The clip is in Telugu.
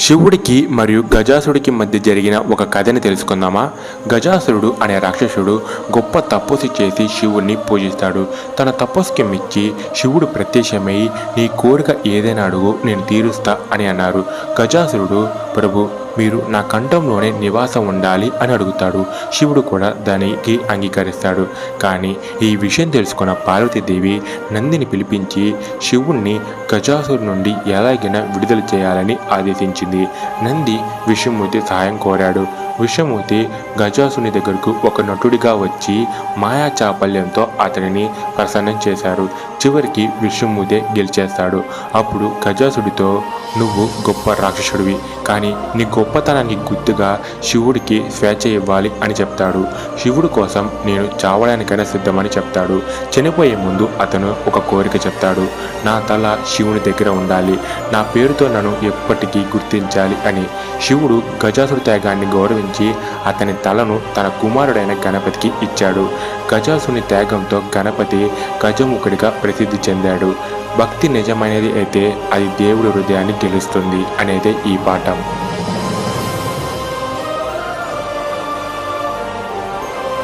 శివుడికి మరియు గజాసుడికి మధ్య జరిగిన ఒక కథని తెలుసుకుందామా? గజాసురుడు అనే రాక్షసుడు గొప్ప తపస్సు చేసి శివుణ్ణి పూజిస్తాడు. తన తపస్సుకి మెచ్చి శివుడు ప్రత్యక్షమై నీ కోరిక ఏదైనా అడుగు నేను తీరుస్తా అని అన్నారు. గజాసురుడు ప్రభు మీరు నా కంఠంలోనే నివాసం ఉండాలి అని అడుగుతాడు. శివుడు కూడా దానికి అంగీకరిస్తాడు. కానీ ఈ విషయం తెలుసుకున్న పార్వతీదేవి నందిని పిలిపించి శివుణ్ణి గజాసురు నుండి ఎలాగైనా విడుదల చేయాలని ఆదేశించింది. నంది విష్ణుమూర్తి సహాయం కోరాడు. విషమూర్తి గజాసుని దగ్గరకు ఒక నటుడిగా వచ్చి మాయా చాపల్యంతో అతనిని ప్రసన్నం చేశారు. చివరికి విష్ణుమూర్తి గెలిచేస్తాడు. అప్పుడు గజాసుడితో నువ్వు గొప్ప రాక్షసుడివి కానీ నీ గొప్పతనానికి గుర్తుగా శివుడికి స్వేచ్ఛ ఇవ్వాలి అని చెప్తాడు. శివుడు కోసం నేను చావడానికైనా సిద్ధమని చెప్తాడు. చనిపోయే ముందు అతను ఒక కోరిక చెప్తాడు. నా తల శివుని దగ్గర ఉండాలి. నా పేరుతో నన్ను ఎప్పటికీ గుర్తించాలి అని. శివుడు గజాసుడి త్యాగాన్ని గౌరవించి అతని తలను తన కుమారుడైన గణపతికి ఇచ్చాడు. గజాసుని త్యాగంతో గణపతి గజముఖుడిగా ప్రసిద్ధి చెందాడు. భక్తి నిజమైనది అయితే అది దేవుడి హృదయాన్ని గెలుస్తుంది అనేదే ఈ పాఠం.